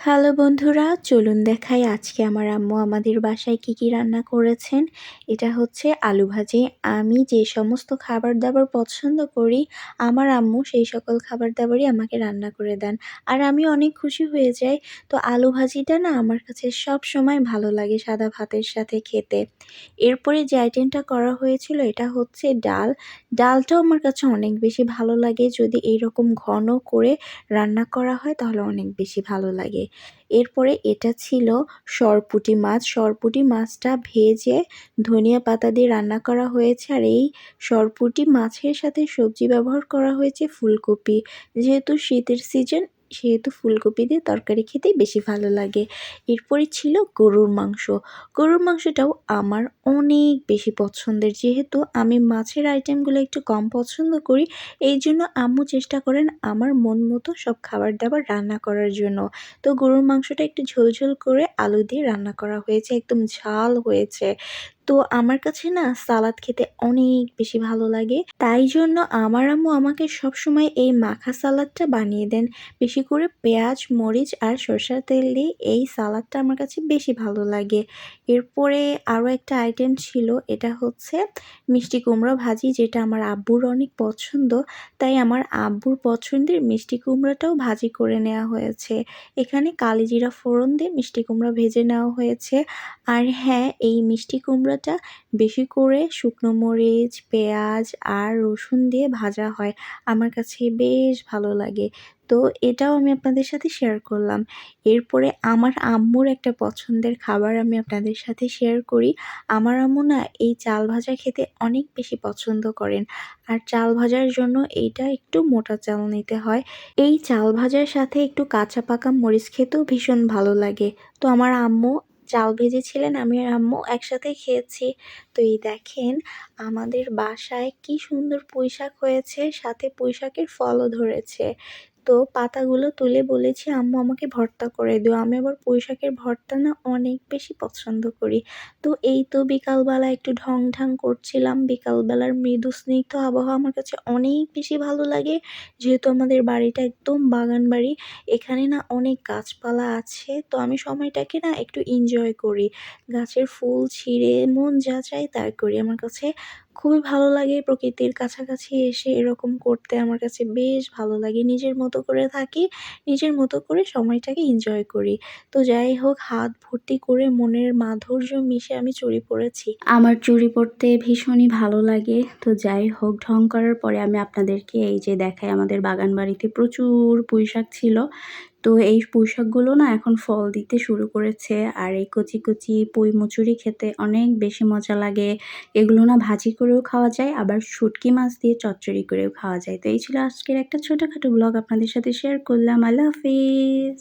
Hello বন্ধুরা, চলুন দেখাই আজকে আমার আম্মু আমাদের বাসায় কি কি রান্না করেছেন। এটা হচ্ছে আলু ভাজি। আমি যে সমস্ত খাবার দাবার পছন্দ করি, আমার আম্মু সেই সকল খাবার দাবারই আমাকে রান্না করে দেন। আর আমি অনেক খুশি হয়ে যাই। তো আলু ভাজিটা না আমার কাছে সব সময় ভালো লাগে সাদা ভাতের সাথে খেতে। এরপরে যে আইটেমটা করা হয়েছিল, এটা হচ্ছে ডাল। ডালটাও আমার কাছে অনেক বেশি ভালো লাগে। যদি এইরকম ঘন করে রান্না করা হয়, তাহলে অনেক বেশি ভালো লাগে। এরপরে এটা ছিল সরপুটি মাছ। সরপুটি মাছটা ভেজে ধনিয়া পাতা দিয়ে রান্না করা হয়েছে। আর এই সরপুটি মাছের সাথে সবজি ব্যবহার করা হয়েছে ফুলকপি। যেহেতু শীতের সিজন সেহেতু ফুলকপি দিয়ে তরকারি খেতেই বেশি ভালো লাগে। এরপরে ছিল গরুর মাংস। গরুর মাংসটাও আমার অনেক বেশি পছন্দের। যেহেতু আমি মাছের আইটেমগুলো একটু কম পছন্দ করি, এই জন্য আম্মু চেষ্টা করেন আমার মন মতো সব খাবার দাবার রান্না করার জন্য। তো গরুর মাংসটা একটু ঝোলঝোল করে আলু দিয়ে রান্না করা হয়েছে, একদম ঝাল হয়েছে। তো আমার কাছে না সালাদ খেতে অনেক বেশি ভালো লাগে। তাই জন্য আমার আম্মু আমাকে সবসময় এই মাখা সালাদটা বানিয়ে দেন। বেশি করে পেঁয়াজ, মরিচ আর সরষার তেল দিয়ে এই সালাদটা আমার কাছে বেশি ভালো লাগে। এরপরে আরও একটা আইটেম ছিল, এটা হচ্ছে মিষ্টি কুমড়ো ভাজি, যেটা আমার আব্বুর অনেক পছন্দ। তাই আমার আব্বুর পছন্দের মিষ্টি কুমড়োটাও ভাজি করে নেওয়া হয়েছে। এখানে কালিজিরা ফোড়ন দিয়ে মিষ্টি কুমড়া ভেজে নেওয়া হয়েছে। আর হ্যাঁ এই মিষ্টি কুমড়াটা বেশি করে শুকনো মরিচ, পেঁয়াজ আর রসুন দিয়ে ভাজা হয়। আমার কাছে বেশ ভালো লাগে। তো এটাও আমি আপনাদের সাথে শেয়ার করলাম। এরপরে আমার আম্মুর একটা পছন্দের খাবার আমি আপনাদের সাথে শেয়ার করি। আমার আম্মু না এই চাল ভাজা খেতে অনেক বেশি পছন্দ করেন। আর চাল ভাজার জন্য এইটা একটু মোটা চাল নিতে হয়। এই চাল ভাজার সাথে একটু কাঁচা পাকা মরিচ খেতেও ভীষণ ভালো লাগে। তো আমার আম্মু চাল ভেজেছিলেন আমি আর আম্মু একসাথে খেয়েছি। তো এই দেখেন, আমাদের বাসায় কি সুন্দর পুঁইশাক হয়েছে, সাথে পুঁইশাকের ফলও ধরেছে। তো পাতাগুলো তুলে বলেছি, আম্মু, আমাকে ভর্তা করে দিও। আমি আবার পুঁইশাকের ভর্তা না অনেক বেশি পছন্দ করি। তো এই তো বিকালবেলা একটু ঢং ঢং করছিলাম। বিকালবেলার মৃদু স্নিগ্ধ আবহাওয়া আমার কাছে অনেক বেশি ভালো লাগে। যেহেতু আমাদের বাড়িটা একদম বাগান বাড়ি, এখানে না অনেক গাছপালা আছে। তো আমি সময়টাকে না একটু এনজয় করি। গাছের ফুল ছিঁড়ে মন যা চায় তাই করি। আমার কাছে খুবই ভালো লাগে প্রকৃতির কাছাকাছি এসে এরকম করতে। আমার কাছে বেশ ভালো লাগে। নিজের মতো করে থাকি, নিজের মতো করে সময়টাকে এনজয় করি। তো যাই হোক, হাত ভর্তি করে মনের মাধুর্য মিশে আমি চুরি পড়েছি। আমার চুরি পড়তে ভীষণই ভালো লাগে। তো যাই হোক, ঢং করার পরে আমি আপনাদেরকে এই যে দেখাই, আমাদের বাগান বাড়িতে প্রচুর পুঁইশাক ছিল। তো এই পুঁইশাকগুলো না এখন ফল দিতে শুরু করেছে। আর এই কচি কচি পুঁই মুচুরি খেতে অনেক বেশি মজা লাগে। এগুলো না ভাজি করেও খাওয়া যায়, আবার শুটকি মাছ দিয়ে চচ্চড়ি করেও খাওয়া যায়। তো এই ছিল আজকের একটা ছোটোখাটো ব্লগ আপনাদের সাথে শেয়ার করলাম। আল্লাহ হাফিজ।